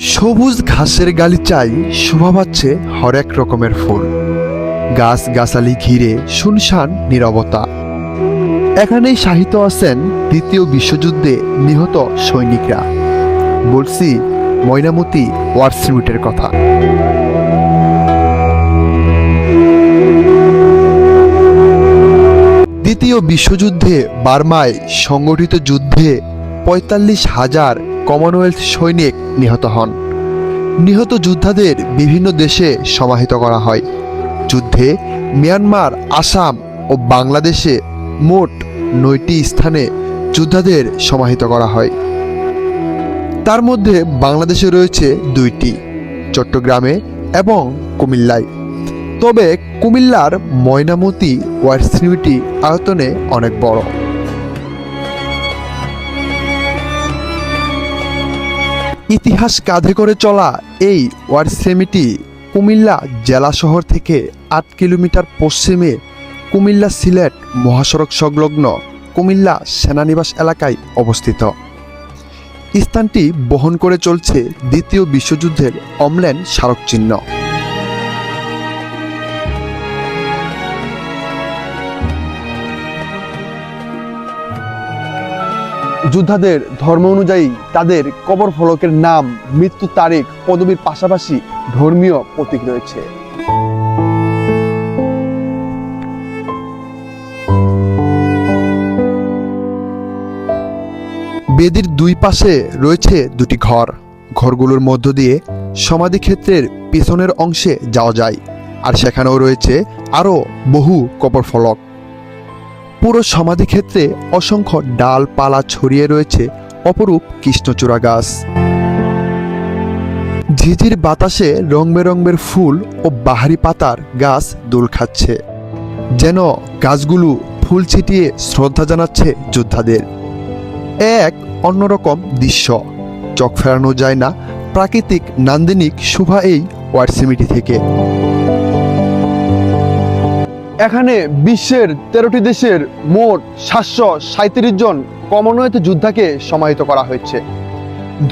সবুজ ঘাসের গালিচায় শোভা পাচ্ছে হরেক রকমের ফুল। গাছ গাছালি ঘিরে শুনশান নীরবতা। এখানেই সাহিত্য আছেন দ্বিতীয় বিশ্বযুদ্ধে নিহত সৈনিকরা। বলছি, ময়নামতি ওয়ার কথা। দ্বিতীয় বিশ্বযুদ্ধে বার্মায় সংগঠিত যুদ্ধে পঁয়তাল্লিশ হাজার কমনওয়েলথ সৈনিক নিহত হন। নিহত যোদ্ধাদের বিভিন্ন দেশে সমাহিত করা হয়। যুদ্ধে মিয়ানমার, আসাম ও বাংলাদেশে মোট নয়টি স্থানে যোদ্ধাদের সমাহিত করা হয়। তার মধ্যে বাংলাদেশে রয়েছে দুইটি, চট্টগ্রামে এবং কুমিল্লায়। তবে কুমিল্লার ময়নামতি ওয়ার স্মৃতি আয়তনে অনেক বড়। ইতিহাস কাঁধে করে চলা এই ওয়ার সেমিটি কুমিল্লা জেলা শহর থেকে আট কিলোমিটার পশ্চিমে কুমিল্লা সিলেট মহাসড়ক সংলগ্ন কুমিল্লা সেনানিবাস এলাকায় অবস্থিত। স্থানটি বহন করে চলছে দ্বিতীয় বিশ্বযুদ্ধের অমলেন স্মারকচিহ্ন। যোদ্ধাদের ধর্ম অনুযায়ী তাদের কবর ফলকের নাম মৃত্যু তারিখ, পদবীর পাশাপাশি ধর্মীয় প্রতীক রয়েছে। বেদির দুই পাশে রয়েছে দুটি ঘর। ঘরগুলোর মধ্য দিয়ে সমাধিক্ষেত্রের পেছনের অংশে যাওয়া যায়, আর সেখানেও রয়েছে আরও বহু কবর ফলক। পুরো সমাধিক্ষেত্রে অসংখ্য ডালপালা ছড়িয়ে রয়েছে অপরূপ কৃষ্ণচূড়া গাছ। ঝিঝির বাতাসে রং বেরঙের ফুল ও বাহারি পাতার গাছ দোল খাচ্ছে, যেন গাছগুলো ফুল ছিটিয়ে শ্রদ্ধা জানাচ্ছে যোদ্ধাদের। এক অন্যরকম দৃশ্য, চোখ ফেরানো যায় না প্রাকৃতিক নান্দিনিক শোভা এই ওয়ারসিমিটি থেকে। এখানে বিশ্বের তেরোটি দেশের মোট সাতশো সাঁত্রিশ জন কমনওয়েলথ যোদ্ধাকে সমাহিত করা হয়েছে।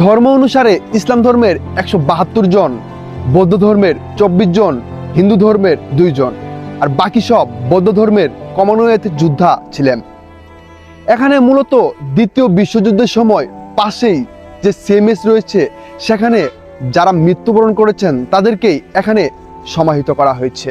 ধর্ম অনুসারে ইসলাম ধর্মের একশো বাহাত্তর জন, বৌদ্ধ ধর্মের চব্বিশ জন, হিন্দু ধর্মের দুইজন আর বাকি সব বৌদ্ধ ধর্মের কমনওয়েলথ যোদ্ধা ছিলেন। এখানে মূলত দ্বিতীয় বিশ্বযুদ্ধের সময় পাশেই যে সিএমএস রয়েছে, সেখানে যারা মৃত্যুবরণ করেছেন তাদেরকেই এখানে সমাহিত করা হয়েছে।